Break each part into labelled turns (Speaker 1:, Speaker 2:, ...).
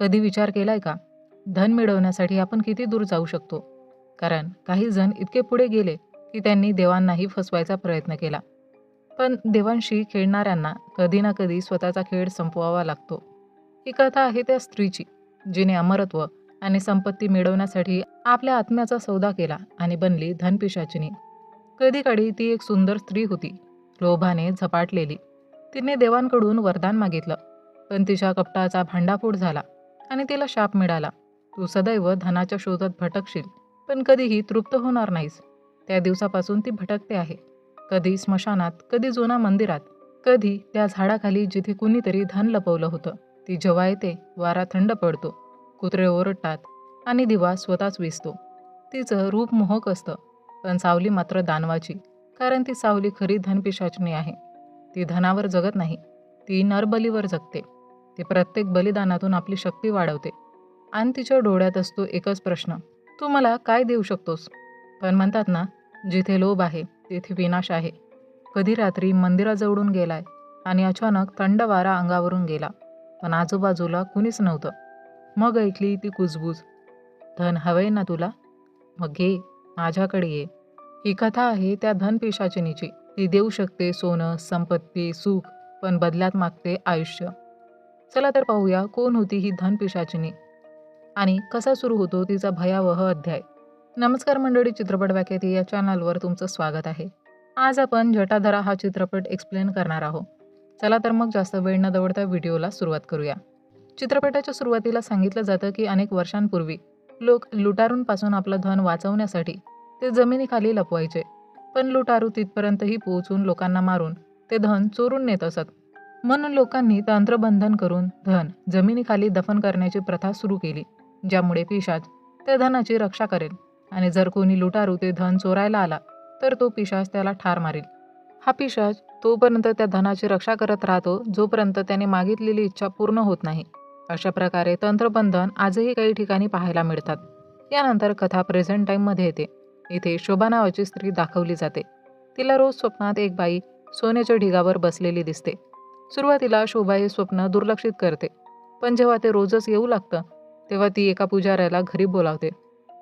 Speaker 1: कधी विचार केलाय का? धन मिळवण्यासाठी आपण किती दूर जाऊ शकतो? कारण काही जण इतके पुढे गेले की त्यांनी देवांनाही फसवायचा प्रयत्न केला. पण देवांशी खेळणाऱ्यांना कधी ना कधी स्वतःचा खेळ संपवावा लागतो. ही कथा आहे त्या स्त्रीची जिने अमरत्व आणि संपत्ती मिळवण्यासाठी आपल्या आत्म्याचा सौदा केला आणि बनली धनपिशाचिनी. कधी काळी ती एक सुंदर स्त्री होती. लोभाने झपाटलेली. तिने देवांकडून वरदान मागितलं. पण तिच्या कपटाचा भांडाफोड झाला. आणि तिला शाप मिळाला. तू सदैव धनाच्या शोधात भटकशील पण कधीही तृप्त होणार नाहीस. त्या दिवसापासून ती भटकते आहे. कधी स्मशानात कधी जुना मंदिरात कधी त्या झाडाखाली जिथे कुणीतरी धन लपवलं होतं. ती जेव्हा येते वारा थंड पडतो कुत्रे ओरडतात आणि दिवा स्वतःच विसतो. तिचं रूप मोहक असतं पण सावली मात्र दानवाची कारण ती सावली खरी धनपिशाचणी आहे. ती धनावर जगत नाही ती नरबलीवर जगते. ती प्रत्येक बलिदानातून आपली शक्ती वाढवते. आणि तिच्या डोळ्यात असतो एकच प्रश्न. तू मला काय देऊ शकतोस? पण म्हणतात ना जिथे लोभ आहे तेथे विनाश आहे. कधी रात्री मंदिराजवळून गेलाय आणि अचानक थंड वारा अंगावरून गेला. पण आजूबाजूला कुणीच नव्हतं. मग ऐकली ती कुजबूज. धन हवंय ना तुला? मग घे माझ्याकडे ये. ही कथा आहे त्या धनपिशाचिनीची. ती देऊ शकते सोनं संपत्ती सुख पण बदल्यात मागते आयुष्य. चला तर पाहूया कोण होती ही धनपिशाचिनी आणि कसा सुरू होतो तिचा भयावह अध्याय. नमस्कार मंडळी चित्रपट व्याख्याती या चॅनलवर तुमचं स्वागत आहे. आज आपण जटाधरा हा चित्रपट एक्सप्लेन करणार आहोत. चला तर मग जास्त वेळ न दवडता व्हिडिओला सुरुवात करूया. चित्रपटाच्या सुरुवातीला सांगितलं जातं की अनेक वर्षांपूर्वी लोक लुटारूंपासून आपलं धन वाचवण्यासाठी ते जमिनीखाली लपवायचे. पण लुटारू तिथपर्यंतही पोहोचून लोकांना मारून ते धन चोरून नेत असत. म्हणून लोकांनी तंत्रबंधन करून धन जमिनीखाली दफन करण्याची प्रथा सुरू केली ज्यामुळे पिशाच त्या धनाची रक्षा करेल. आणि जर कोणी लुटारू ते धन चोरायला आला तर तो पिशाच त्याला ठार मारेल. हा पिशाच तोपर्यंत त्या धनाची रक्षा करत राहतो जोपर्यंत त्याने मागितलेली इच्छा पूर्ण होत नाही. अशा प्रकारे तंत्रबंधन आजही काही ठिकाणी पाहायला मिळतात. यानंतर कथा प्रेझेंट टाईममध्ये येते. इथे शोभा नावाची स्त्री दाखवली जाते. तिला रोज स्वप्नात एक बाई सोन्याच्या ढिगावर बसलेली दिसते. सुरुवातीला शोभा हे स्वप्न दुर्लक्षित करते. पण जेव्हा ते रोजच येऊ लागतं तेव्हा ती एका पुजाऱ्याला घरी बोलावते.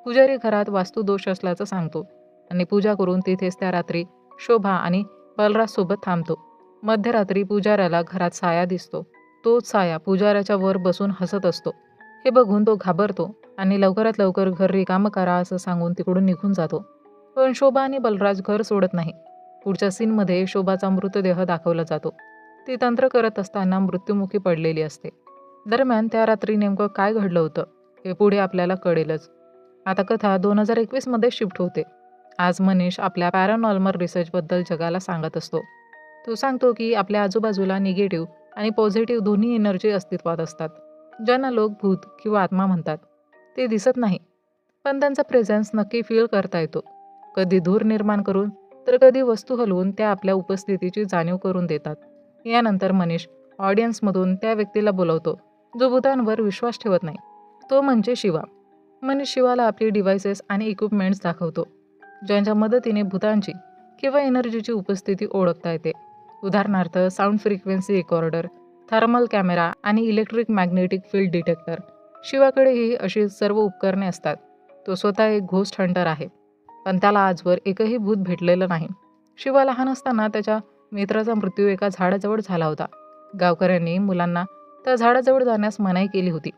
Speaker 1: पुजारी घरात वास्तुदोष असल्याचं सांगतो आणि पूजा करून तिथेच त्या रात्री शोभा आणि बलराजसोबत थांबतो. मध्यरात्री पुजाऱ्याला घरात साया दिसतो. तोच साया पुजाऱ्याच्या वर बसून हसत असतो. हे बघून तो घाबरतो आणि लवकरात लवकर घर रिकामं करा असं सांगून तिकडून निघून जातो. पण शोभा आणि बलराज घर सोडत नाही. पुढच्या सीनमध्ये शोभाचा मृतदेह दाखवला जातो. ती तंत्र करत असताना मृत्युमुखी पडलेली असते. दरम्यान त्या रात्री नेमकं काय घडलं होतं हे पुढे आपल्याला कळेलच. आता कथा दोन हजार एकवीसमध्ये शिफ्ट होते. आज मनीष आपल्या पॅरानॉर्मल रिसर्चबद्दल जगाला सांगत असतो. तो सांगतो की आपल्या आजूबाजूला निगेटिव्ह आणि पॉझिटिव्ह दोन्ही एनर्जी अस्तित्वात असतात. ज्यांना लोक भूत किंवा आत्मा म्हणतात ते दिसत नाही. पण त्यांचा प्रेझेन्स नक्की फील करता येतो. कधी धूर निर्माण करून तर कधी वस्तू हलवून त्या आपल्या उपस्थितीची जाणीव करून देतात. यानंतर मनीष ऑडियन्समधून त्या व्यक्तीला बोलवतो जो भूतांवर विश्वास ठेवत नाही. तो म्हणजे शिवा. मनीष शिवाला आपली डिव्हायसेस आणि इक्विपमेंट्स दाखवतो ज्यांच्या मदतीने भूतांची किंवा एनर्जीची उपस्थिती ओळखता येते. उदाहरणार्थ sound frequency recorder thermal camera आणि इलेक्ट्रिक मॅग्नेटिक फील्ड डिटेक्टर. शिवाकडेही अशी सर्व उपकरणे असतात. तो स्वतः एक घोस्ट हंटर आहे पण त्याला आजवर एकही भूत भेटलेलं नाही. शिवा लहान असताना त्याच्या मित्राचा मृत्यू एका झाडाजवळ झाला होता. गावकऱ्यांनी मुलांना त्या झाडाजवळ जाण्यास मनाई केली होती.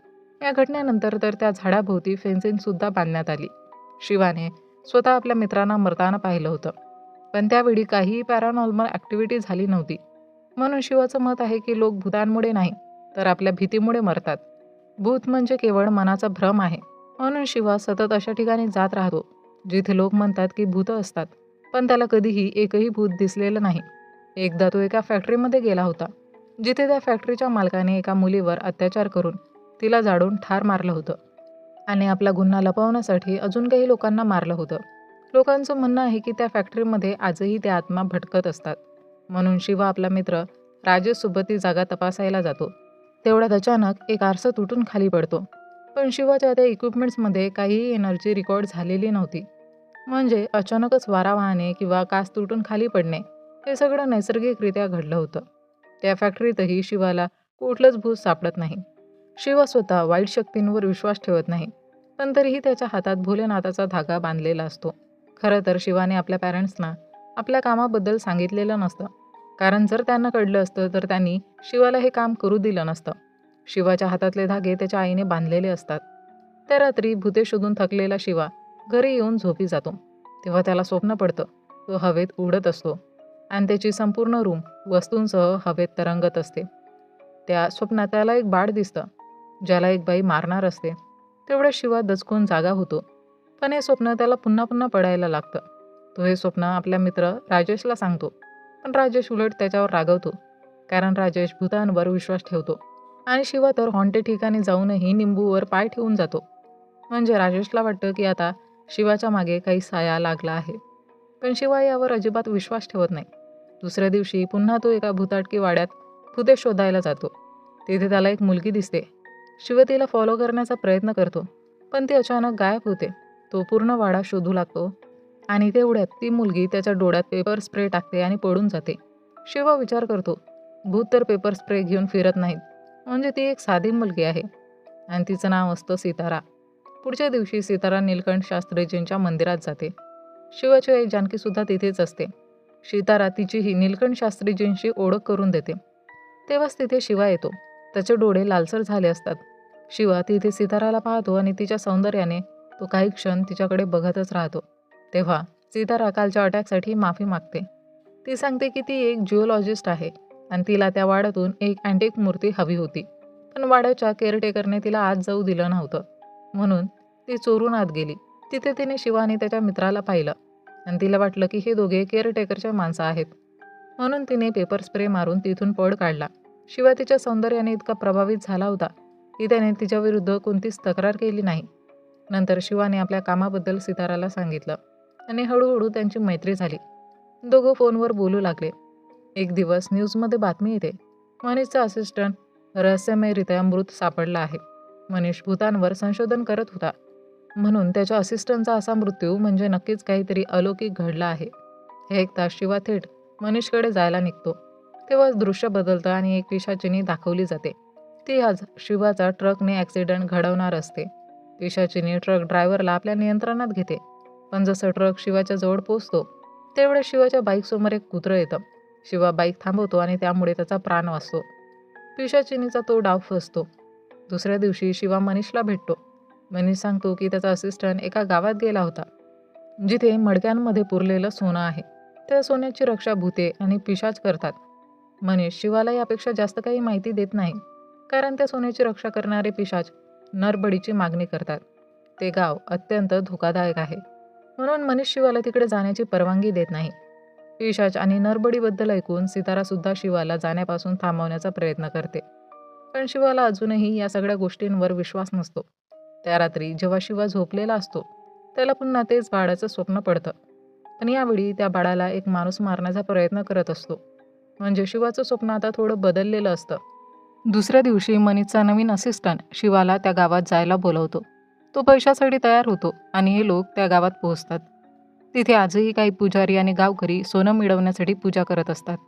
Speaker 1: या घटनेनंतर तर त्या झाडाभोवती फेन्सिंगसुद्धा बांधण्यात आली. शिवाने स्वतः आपल्या मित्रांना मरताना पाहिलं होतं. पण त्यावेळी काहीही पॅरानॉर्मल ॲक्टिव्हिटी झाली नव्हती. म्हणून शिवाचं मत आहे की लोक भूतांमुळे नाही तर आपल्या भीतीमुळे मरतात. भूत म्हणजे केवळ मनाचा भ्रम आहे. म्हणून शिवा सतत अशा ठिकाणी जात राहतो जिथे लोक म्हणतात की भूत असतात. पण त्याला कधीही एकही भूत दिसलेलं नाही. एकदा तो एका फॅक्टरीमध्ये गेला होता जिथे त्या फॅक्टरीच्या मालकाने एका मुलीवर अत्याचार करून तिला जाडून ठार मारलं होतं आणि आपला गुन्हा लपवण्यासाठी अजून काही लोकांना मारलं होतं. लोकांचं म्हणणं आहे की त्या फॅक्टरीमध्ये आजही त्या आत्मा भटकत असतात. म्हणून शिवा आपला मित्र राजेशसोबत ती जागा तपासायला जातो. तेवढ्यात अचानक एक आरसा तुटून खाली पडतो. पण शिवाच्या त्या इक्विपमेंट्समध्ये काहीही एनर्जी रेकॉर्ड झालेली नव्हती. म्हणजे अचानकच वारा वाहणे किंवा कास तुटून खाली पडणे हे सगळं नैसर्गिकरित्या घडलं होतं. त्या फॅक्टरीतही शिवाला कुठलंच भूत सापडत नाही. शिवा स्वतः वाईट शक्तींवर विश्वास ठेवत नाही पण तरीही त्याच्या हातात भोलेनाथाचा धागा बांधलेला असतो. खरं तर शिवाने आपल्या पॅरेंट्सना आपल्या कामाबद्दल सांगितलेलं नसतं. कारण जर त्यांना कळलं असतं तर त्यांनी शिवाला हे काम करू दिलं नसतं. शिवाच्या हातातले धागे त्याच्या आईने बांधलेले असतात. त्या रात्री भूते शोधून थकलेला शिवा घरी येऊन झोपी जातो. तेव्हा त्याला स्वप्न पडतं तो हवेत उडत असतो. आणि त्याची संपूर्ण रूम वस्तूंसह हवेत तरंगत असते. त्या स्वप्नात त्याला एक बाळ दिसतं ज्याला एक बाई मारणार असते. तेवढ्या शिवा दचकून जागा होतो. पण हे स्वप्न त्याला पुन्हा पुन्हा पडायला लागतं. तो हे स्वप्न आपल्या मित्र राजेशला सांगतो. पण राजेश उलट त्याच्यावर रागवतो. कारण राजेश भूतांवर विश्वास ठेवतो. आणि शिवा तर हॉन्टे ठिकाणी जाऊनही निंबूवर पाय ठेवून जातो. म्हणजे राजेशला वाटतं की आता शिवाच्या मागे काही साया लागला आहे. पण शिवा यावर अजिबात विश्वास ठेवत नाही. दुसऱ्या दिवशी पुन्हा तो एका भूताटकी वाड्यात भूते शोधायला जातो. तिथे त्याला एक मुलगी दिसते. शिव तिला फॉलो करण्याचा प्रयत्न करतो पण ती अचानक गायब होते. तो पूर्ण वाडा शोधू लागतो आणि तेवढ्यात ती मुलगी त्याच्या डोळ्यात पेपर स्प्रे टाकते आणि पडून जाते. शिवा विचार करतो भूत तर पेपर स्प्रे घेऊन फिरत नाहीत. म्हणजे ती एक साधी मुलगी आहे. आणि तिचं नाव असतं सितारा. पुढच्या दिवशी सितारा नीलकंठ शास्त्रीजींच्या मंदिरात जाते. शिवाची आई जानकीसुद्धा तिथेच असते. सीतारा तिचीही नीलकंठ शास्त्रीजींशी ओळख करून देते. तेव्हाच तिथे शिवा येतो. त्याचे डोळे लालसर झाले असतात. शिवा तिथे सीताराला पाहतो आणि तिच्या सौंदर्याने तो काही क्षण तिच्याकडे बघतच राहतो. तेव्हा सीतारा कालच्या अटॅकसाठी माफी मागते. ती सांगते की ती एक जिओलॉजिस्ट आहे आणि तिला त्या वाड्यातून एक अँटिक मूर्ती हवी होती. पण वाड्याच्या केअरटेकरने तिला आत जाऊ दिलं नव्हतं. म्हणून ती चोरून आत गेली. तिथे तिने शिवाने त्याच्या मित्राला पाहिलं. आणि तिला वाटलं की हे दोघे केअरटेकरच्या माणसं आहेत. म्हणून तिने पेपर स्प्रे मारून तिथून पळ काढला. शिवा तिच्या सौंदर्याने इतका प्रभावित झाला होता की त्याने तिच्याविरुद्ध कोणतीच तक्रार केली नाही. नंतर शिवाने आपल्या कामाबद्दल सिताराला सांगितलं आणि हळूहळू त्यांची मैत्री झाली. दोघं फोनवर बोलू लागले. एक दिवस न्यूजमध्ये बातमी येते. मनीषचा असिस्टंट रहस्यमयरित्या मृत सापडला आहे. मनीष भूतांवर संशोधन करत होता. म्हणून त्याच्या असिस्टंटचा असा मृत्यू म्हणजे नक्कीच काहीतरी अलौकिक घडला आहे. हे तास शिवा थेट मनीषकडे जायला निघतो. तेव्हाच दृश्य बदलतं आणि एक पिशाचिनी दाखवली जाते. ती आज शिवाचा ट्रकने ॲक्सिडेंट घडवणार असते. पिशाचिनी ट्रक ड्रायव्हरला आपल्या नियंत्रणात घेते. पण जसं ट्रक शिवाच्या जवळ पोचतो तेवढ्या शिवाच्या बाईकसमोर एक कुत्रं येतं. शिवा बाईक थांबवतो आणि त्यामुळे त्याचा प्राण वाचतो. पिशाचिनीचा तो डाव फसतो. दुसऱ्या दिवशी शिवा मनीषला भेटतो. मनीष सांगतो की त्याचा असिस्टंट एका गावात गेला होता जिथे मडक्यांमध्ये पुरलेलं सोनं आहे. त्या सोन्याची रक्षा भूते आणि पिशाच करतात. मनीष शिवाला यापेक्षा जास्त काही माहिती देत नाही कारण त्या सोन्याची रक्षा करणारे पिशाच नरबडीची मागणी करतात. ते गाव अत्यंत धोकादायक आहे. म्हणून मनीष शिवाला तिकडे जाण्याची परवानगी देत नाही. पिशाच आणि नरबडीबद्दल ऐकून सितारासुद्धा शिवाला जाण्यापासून थांबवण्याचा प्रयत्न करते. पण शिवाला अजूनही या सगळ्या गोष्टींवर विश्वास नसतो. त्या रात्री जेव्हा शिवा झोपलेला असतो त्याला पुन्हा तेच बाळाचं स्वप्न पडतं. पण यावेळी त्या बाळाला एक माणूस मारण्याचा प्रयत्न करत असतो. म्हणजे शिवाचं स्वप्न आता थोडं बदललेलं असतं. दुसऱ्या दिवशी मनीषचा नवीन असिस्टंट शिवाला त्या गावात जायला बोलवतो. तो पैशासाठी तयार होतो आणि हे लोक त्या गावात पोहोचतात. तिथे आजही काही पुजारी आणि गावकरी सोनं मिळवण्यासाठी पूजा करत असतात.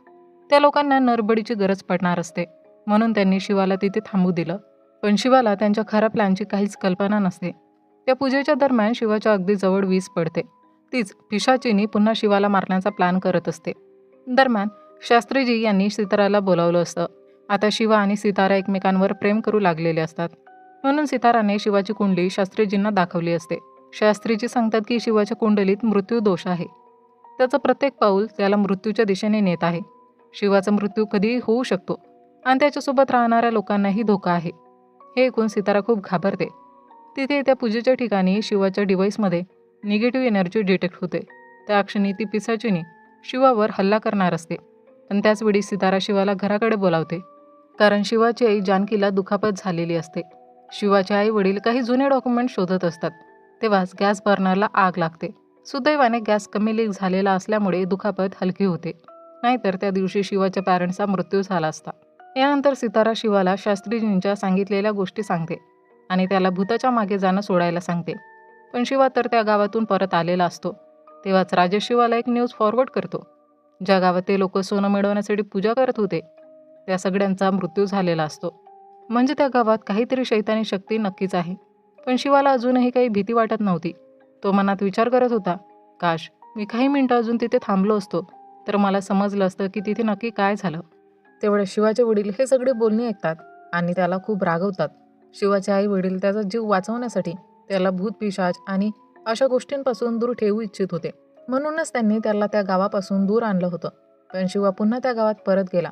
Speaker 1: त्या लोकांना नरबडीची गरज पडणार असते. म्हणून त्यांनी शिवाला तिथे थांबू दिलं. पण शिवाला त्यांच्या खऱ्या प्लॅनची काहीच कल्पना नसते. त्या पूजेच्या दरम्यान शिवाच्या अगदी जवळ वीज पडते. तीच पिशाचिनी पुन्हा शिवाला मारण्याचा प्लॅन करत असते. दरम्यान शास्त्रीजी यांनी सिताराला बोलावलं असतं. आता शिवा आणि सितारा एकमेकांवर प्रेम करू लागलेले असतात. म्हणून सिताराने शिवाची कुंडली शास्त्रीजींना दाखवली असते. शास्त्रीजी सांगतात की शिवाच्या कुंडलीत मृत्यू दोष आहे. त्याचं प्रत्येक पाऊल त्याला मृत्यूच्या दिशेने नेत आहे. शिवाचा मृत्यू कधीही होऊ शकतो. आणि त्याच्यासोबत राहणाऱ्या लोकांनाही धोका आहे. हे ऐकून सितारा खूप घाबरते. तिथे त्या पूजेच्या ठिकाणी शिवाच्या डिव्हाइसमध्ये निगेटिव्ह एनर्जी डिटेक्ट होते. त्या क्षणी ती पिसाचिनी शिवावर हल्ला करणार असते. पण त्याचवेळी सितारा शिवाला घराकडे बोलावते. कारण शिवाची आई जानकीला दुखापत झालेली असते. शिवाचे आई वडील काही जुने डॉक्युमेंट शोधत असतात. तेव्हाच गॅस बर्नरला आग लागते. सुदैवाने गॅस कमी लीक झालेला असल्यामुळे दुखापत हलकी होते. नाहीतर त्या दिवशी शिवाच्या पॅरेंट्सचा मृत्यू झाला असता. यानंतर सितारा शिवाला शास्त्रीजींच्या सांगितलेल्या गोष्टी सांगते आणि त्याला भूताच्या मागे जाणं सोडायला सांगते. पण शिवा तर त्या गावातून परत आलेला असतो. तेव्हाच राजेश शिवाला एक न्यूज फॉरवर्ड करतो. ज्या गावात ते लोक सोनं मिळवण्यासाठी पूजा करत होते त्या सगळ्यांचा मृत्यू झालेला असतो. म्हणजे त्या गावात काहीतरी शैतानी शक्ती नक्कीच आहे. पण शिवाला अजूनही काही भीती वाटत नव्हती. तो मनात विचार करत होता काश मी काही मिनटं अजून तिथे थांबलो असतो तर मला समजलं असतं की तिथे नक्की काय झालं. तेवढे शिवाचे वडील हे सगळे बोलणे ऐकतात आणि त्याला खूप रागवतात. शिवाचे आई वडील त्याचा जीव वाचवण्यासाठी त्याला भूत पिशाच आणि अशा गोष्टींपासून दूर ठेवू इच्छित होते. म्हणूनच त्यांनी त्याला त्या गावापासून दूर आणलं होतं. पण शिवा पुन्हा त्या गावात परत गेला.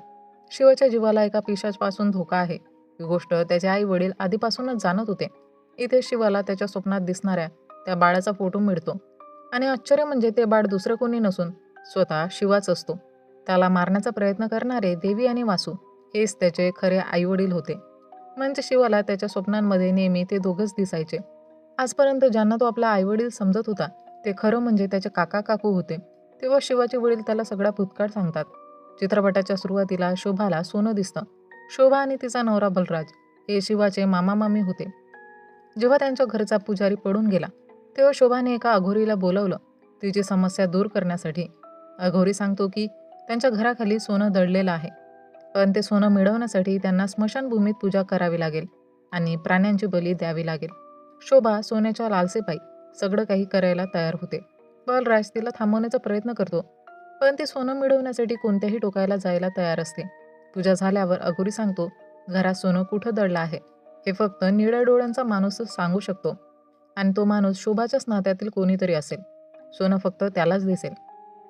Speaker 1: शिवाच्या जीवाला एका पिशाचपासून धोका आहे. ही गोष्ट त्याचे आई वडील आधीपासूनच जाणत होते. इथे शिवाला त्याच्या स्वप्नात दिसणाऱ्या त्या बाळाचा फोटो मिळतो. आणि आश्चर्य म्हणजे ते बाळ दुसरं कोणी नसून स्वतः शिवाच असतो. त्याला मारण्याचा प्रयत्न करणारे देवी आणि वासू हेच त्याचे खरे आईवडील होते. म्हणजे शिवाला त्याच्या स्वप्नांमध्ये नेहमी ते दोघंच दिसायचे. आजपर्यंत ज्यांना तो आपला आईवडील समजत होता ते खरं म्हणजे त्याचे काका काकू होते. तेव्हा शिवाचे वडील त्याला सगळा भूतकाळ सांगतात. चित्रपटाच्या सुरुवातीला शोभाला सोनं दिसतं. शोभा आणि तिचा नवरा बलराज हे शिवाचे मामा मामी होते. जेव्हा त्यांच्या घरचा पुजारी पडून गेला तेव्हा शोभाने एका अघोरीला बोलवलं तिची समस्या दूर करण्यासाठी. अघोरी सांगतो की त्यांच्या घराखाली सोनं दडलेलं आहे. पण ते सोनं मिळवण्यासाठी त्यांना स्मशानभूमीत पूजा करावी लागेल आणि प्राण्यांची बली द्यावी लागेल. शोभा सोन्याच्या लालसेपायी सगळं काही करायला तयार होते. बलराज तिला थांबवण्याचा प्रयत्न करतो पण ते सोनं मिळवण्यासाठी कोणत्याही टोकायला जायला तयार असते. पूजा झाल्यावर अघोरी सांगतो घरात सोनं कुठं दडलं आहे? हे फक्त निळ्या डोळ्यांचा माणूसच सांगू शकतो. आणि तो माणूस शोभाच्याच नात्यातील कोणीतरी असेल. सोनं फक्त त्यालाच दिसेल.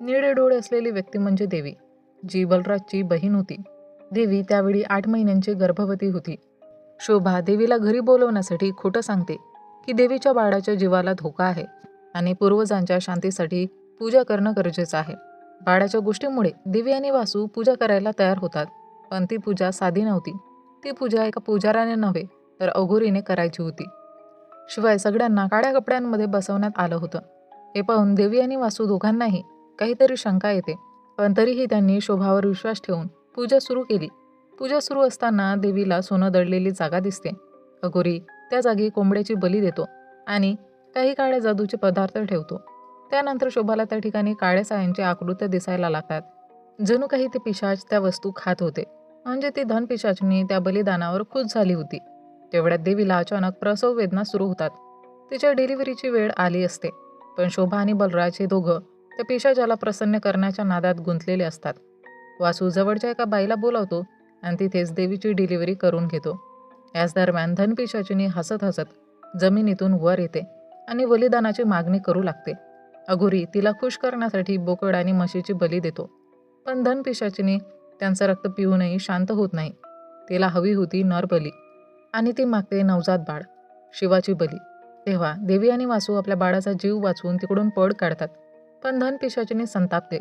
Speaker 1: निळे डोळे असलेली व्यक्ती म्हणजे देवी. जी बलराजची बहीण होती. देवी त्यावेळी आठ महिन्यांची गर्भवती होती. शोभा देवीला घरी बोलवण्यासाठी खोटं सांगते की देवीच्या बाळाच्या जीवाला धोका आहे आणि पूर्वजांच्या शांतीसाठी पूजा करणं गरजेचं आहे. बाळाच्या गोष्टीमुळे देवी आणि वासू पूजा करायला तयार होतात पण ती पूजा साधी नव्हती. ती पूजा एका पुजाराने नव्हे तर अघोरीने करायची होती. शिवाय सगळ्यांना काळ्या कपड्यांमध्ये बसवण्यात आलं होतं. हे पाहून देवी आणि वासू दोघांनाही काहीतरी शंका येते. पण तरीही त्यांनी शोभावर विश्वास ठेवून पूजा सुरू केली. पूजा सुरू असताना देवीला सोनं दडलेली जागा दिसते. अघोरी त्या जागी कोंबड्याची बली देतो आणि काही काळ्या जादूचे पदार्थ ठेवतो. त्यानंतर शोभाला त्या ठिकाणी काळ्या सायांची आकृत्या दिसायला लागतात. जणू काही ते पिशाच त्या वस्तू खात होते. म्हणजे ती धनपिशाचनी त्या बलिदानावर खुश झाली होती. तेवढ्यात देवीला अचानक प्रसव वेदना सुरू होतात. तिच्या डिलिव्हरीची वेळ आली असते. पण शोभा आणि बलराज हे दोघं त्या पिशाच्याला प्रसन्न करण्याच्या नादात गुंतलेले असतात. वासू जवळच्या एका बाईला बोलावतो आणि तिथेच देवीची डिलिव्हरी करून घेतो. याच दरम्यान धनपिशाचिनी हसत हसत जमिनीतून वर येते आणि बलिदानाची मागणी करू लागते. अघोरी तिला खुश करण्यासाठी बोकड आणि म्हशीची बली देतो. पण धनपिशाचिनी त्यांचं रक्त पिऊनही शांत होत नाही. तिला हवी होती नरबली आणि ती मागते नवजात बाळ शिवाची बली. तेव्हा देवी आणि वासू आपल्या बाळाचा जीव वाचवून तिकडून पळ काढतात. पण धनपिशाचिनी संतापते.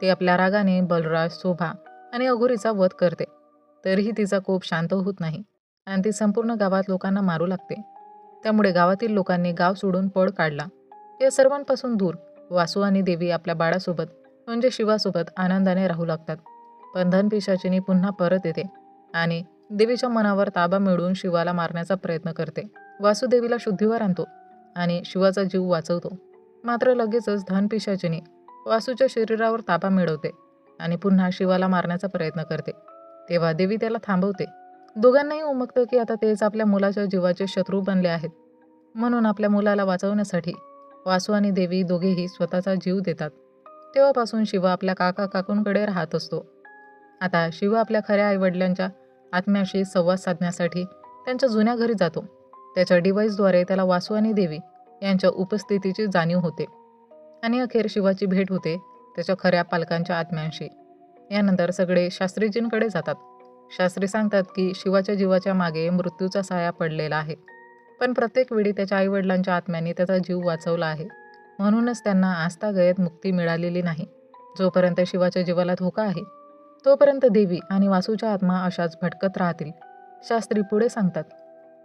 Speaker 1: ते आपल्या रागाने बलराज शोभा आणि अघोरीचा वध करते. तरीही तिचा कोप शांत होत नाही आणि ती संपूर्ण गावात लोकांना मारू लागते. त्यामुळे गावातील लोकांनी गाव सोडून पळ काढला. या सर्वांपासून दूर वासू आणि देवी आपल्या बाळासोबत म्हणजे शिवासोबत आनंदाने राहू लागतात. पण धनपिशाचिनी पुन्हा परत येते आणि देवीच्या मनावर ताबा मिळवून शिवाला मारण्याचा प्रयत्न करते. वासुदेवीला शुद्धीवर आणतो आणि शिवाचा जीव वाचवतो. मात्र लगेचच धनपिशाचिनी वासूच्या शरीरावर ताबा मिळवते आणि पुन्हा शिवाला मारण्याचा प्रयत्न करते. तेव्हा देवी त्याला थांबवते. दोघांनाही उमगतं की आता तेच आपल्या मुलाच्या जीवाचे शत्रू बनले आहेत. म्हणून आपल्या मुलाला वाचवण्यासाठी वासू आणि देवी दोघेही स्वतःचा जीव देतात. तेव्हापासून शिवा आपल्या काका काकूंकडे राहत असतो. आता शिवा आपल्या खऱ्या आईवडिलांच्या आत्म्याशी संवाद साधण्यासाठी त्यांच्या जुन्या घरी जातो. त्याच्या डिव्हाइसद्वारे त्याला वासू आणि देवी यांच्या उपस्थितीची जाणीव होते. आणि अखेर शिवाची भेट होते त्याच्या खऱ्या पालकांच्या आत्म्यांशी. यानंतर सगळे शास्त्रीजींकडे जातात. शास्त्री सांगतात की शिवाच्या जीवाच्या मागे मृत्यूचा साया पडलेला आहे. पण प्रत्येक वेळी त्याच्या आईवडिलांच्या आत्म्याने त्याचा जीव वाचवला आहे. म्हणूनच त्यांना आस्थागयत मुक्ती मिळालेली नाही. जोपर्यंत शिवाच्या जीवाला धोका आहे तोपर्यंत देवी आणि वासूच्या आत्मा अशाच भटकत राहतील. शास्त्री पुढे सांगतात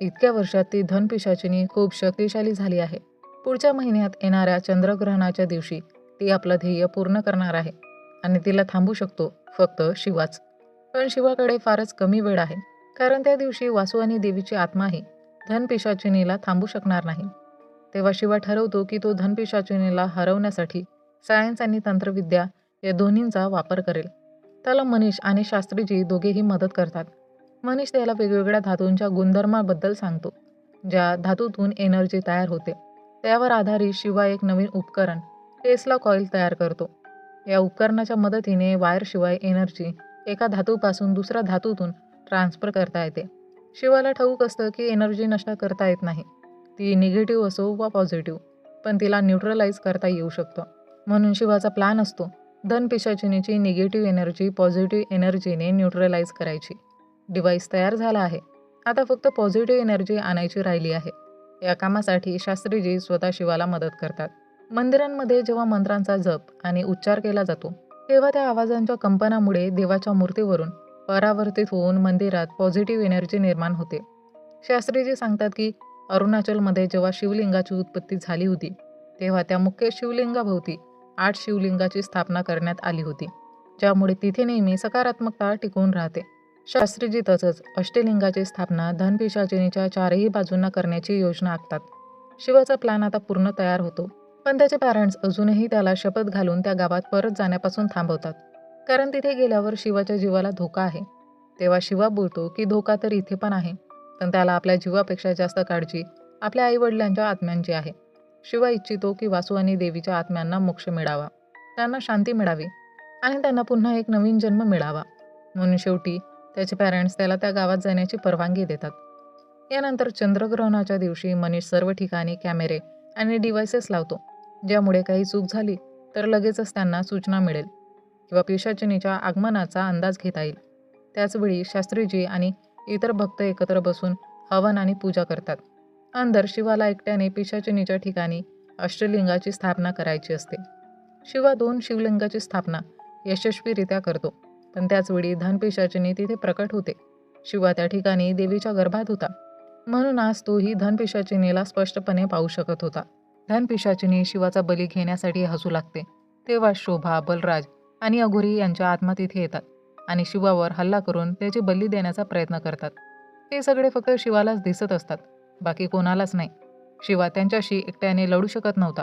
Speaker 1: इतक्या वर्षात ती धनपिशाचिनी खूप शक्तिशाली झाली आहे. पुढच्या महिन्यात येणाऱ्या चंद्रग्रहणाच्या दिवशी ती आपलं ध्येय पूर्ण करणार आहे आणि तिला थांबू शकतो फक्त शिवाच. पण शिवाकडे फारच कमी वेळ आहे. कारण त्या दिवशी वासू आणि देवीची आत्माही धनपिशाचिनीला थांबू शकणार नाही. तेव्हा शिवा ठरवतो की तो धनपिशाचिनीला हरवण्यासाठी सायन्स आणि तंत्रविद्या या दोन्हींचा वापर करेल. त्याला मनीष आणि शास्त्रीजी दोघेही मदत करतात. मनीष त्याला वेगवेगळ्या धातूंच्या गुणधर्माबद्दल सांगतो ज्या धातूतून एनर्जी तयार होते. त्यावर आधारित शिवा एक नवीन उपकरण टेस्ला कॉईल तयार करतो. या उपकरणाच्या मदतीने वायरशिवाय एनर्जी एका धातूपासून दुसऱ्या धातूतून ट्रान्सफर करता येते. शिवाला ठाऊक असतं की एनर्जी नष्ट करता येत नाही. ती निगेटिव्ह असो वा पॉझिटिव्ह पण तिला न्यूट्रलाइज करता येऊ शकतं. म्हणून शिवाचा प्लॅन असतो धन पिशाचिनीची निगेटिव्ह एनर्जी पॉझिटिव्ह एनर्जीने न्यूट्रलाइज करायची. डिव्हाइस तयार झाला आहे. आता फक्त पॉझिटिव्ह एनर्जी आणायची राहिली आहे. या कामासाठी शास्त्रीजी स्वतः शिवाला मदत करतात. मंदिरांमध्ये जेव्हा मंत्रांचा जप आणि उच्चार केला जातो तेव्हा त्या आवाजांच्या कंपनामुळे देवाच्या मूर्तीवरून परावर्तित होऊन मंदिरात पॉझिटिव्ह एनर्जी निर्माण होते. शास्त्रीजी सांगतात की अरुणाचलमध्ये जेव्हा शिवलिंगाची उत्पत्ती झाली होती तेव्हा त्या मुख्य शिवलिंगाभोवती आठ शिवलिंगाची स्थापना करण्यात आली होती ज्यामुळे तिथे नेहमी सकारात्मकता टिकून राहते. शास्त्रीजी तसंच अष्टलिंगाची स्थापना धनपिशाचिनीच्या चारही बाजूंना करण्याची योजना आखतात. शिवाचा प्लॅन आता पूर्ण तयार होतो. पण त्याचे पॅरेंट्स अजूनही त्याला शपथ घालून त्या गावात परत जाण्यापासून थांबवतात. कारण तिथे गेल्यावर शिवाच्या जीवाला धोका आहे. तेव्हा शिवा बोलतो की धोका तर इथे पण आहे. पण त्याला आपल्या जीवापेक्षा जास्त काळजी आपल्या आईवडिलांच्या आत्म्यांची आहे. शिवा इच्छितो की वासू आणि देवीच्या आत्म्यांना मोक्ष मिळावा. त्यांना शांती मिळावी आणि त्यांना पुन्हा एक नवीन जन्म मिळावा. म्हणून शेवटी त्याचे पॅरेंट्स त्याला त्या गावात जाण्याची परवानगी देतात. यानंतर चंद्रग्रहणाच्या दिवशी मनीष सर्व ठिकाणी कॅमेरे आणि डिव्हायसेस लावतो. ज्यामुळे काही चूक झाली तर लगेचच त्यांना सूचना मिळेल किंवा पिशाचिनीच्या आगमनाचा अंदाज घेता येईल. त्याचवेळी शास्त्रीजी आणि इतर भक्त एकत्र बसून हवन आणि पूजा करतात. अंदर शिवाला एकट्याने पिशाचिनीच्या ठिकाणी अष्टलिंगाची स्थापना करायची असते. शिवा दोन शिवलिंगाची स्थापना यशस्वीरित्या करतो. पण त्याचवेळी धनपिशाचिनी तिथे प्रकट होते. शिवा त्या ठिकाणी देवीच्या गर्भात होता. म्हणून आज तोही धनपिशाचिनीला स्पष्टपणे पाहू शकत होता. धनपिशाचिनी शिवाचा बली घेण्यासाठी हसू लागते. तेव्हा शोभा बलराज आणि अघोरी यांच्या आत्मा तिथे येतात आणि शिवावर हल्ला करून त्याची बली देण्याचा प्रयत्न करतात. हे सगळे फक्त शिवालाच दिसत असतात. बाकी कोणालाच नाही. शिवा त्यांच्याशी एकट्याने लढू शकत नव्हता.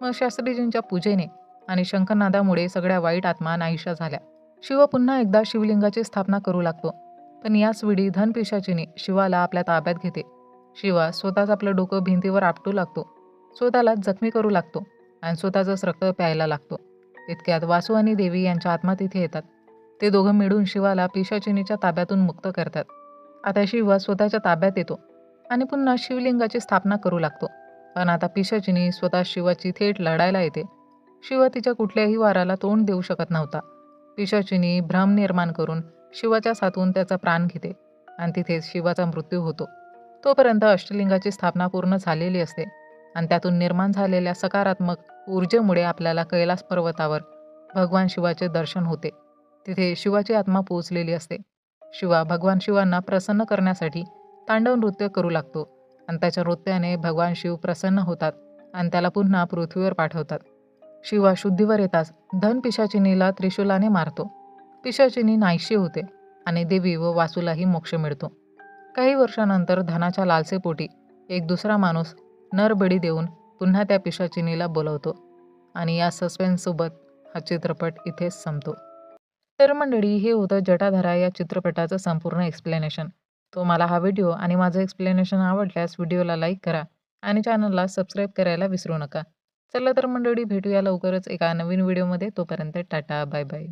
Speaker 1: मग शास्त्रीजींच्या पूजेने आणि शंखनादामुळे सगळ्या वाईट आत्मा नाहीशा झाल्या. शिव पुन्हा एकदा शिवलिंगाची स्थापना करू लागतो. पण याच वेळी धनपिशाचिनी शिवाला आपल्या ताब्यात घेते. शिवा स्वतःच आपलं डोकं भिंतीवर आपटू लागतो. स्वतःला जखमी करू लागतो आणि स्वतःचंच रक्त प्यायला लागतो. इतक्यात वासू आणि देवी यांच्या आत्मा तिथे येतात. ते दोघं मिळून शिवाला पिशाचिनीच्या ताब्यातून मुक्त करतात. आता शिवा स्वतःच्या ताब्यात येतो आणि पुन्हा शिवलिंगाची स्थापना करू लागतो. पण आता पिशाचिनी स्वतः शिवाची थेट लढायला येते. शिवा तिच्या कुठल्याही वाराला तोंड देऊ शकत नव्हता. पिशाचिनी भ्रम निर्माण करून शिवाच्या साथून त्याचा प्राण घेते आणि तिथेच शिवाचा मृत्यू होतो. तोपर्यंत अष्टलिंगाची स्थापना पूर्ण झालेली असते आणि त्यातून निर्माण झालेल्या सकारात्मक ऊर्जेमुळे आपल्याला कैलास पर्वतावर भगवान शिवाचे दर्शन होते. तिथे शिवाची आत्मा पोहोचलेली असते. शिवा भगवान शिवांना प्रसन्न करण्यासाठी तांडव नृत्य करू लागतो आणि त्याच्या नृत्याने भगवान शिव प्रसन्न होतात आणि त्याला पुन्हा पृथ्वीवर पाठवतात. शिवा शुद्धीवर येताच धन पिशाचिनीला त्रिशूलाने मारतो. पिशाचिनी नाहीशी होते आणि देवी व वासूलाही मोक्ष मिळतो. काही वर्षानंतर धनाच्या लालसेपोटी एक दुसरा माणूस नरबडी देऊन पुन्हा त्या पिशाचिनीला बोलवतो आणि या सस्पेन्ससोबत हा चित्रपट इथेच संपतो. तर मंडळी हे होतं जटाधरा या चित्रपटाचं संपूर्ण एक्सप्लेनेशन तुम्हाला हा व्हिडिओ आणि माझं एक्सप्लेनेशन आवडल्यास व्हिडिओला लाईक करा आणि चॅनलला सबस्क्राईब करायला विसरू नका. चला तर मंडळी भेटूया लवकरच एका नवीन व्हिडिओमध्ये. तोपर्यंत टाटा बाय बाय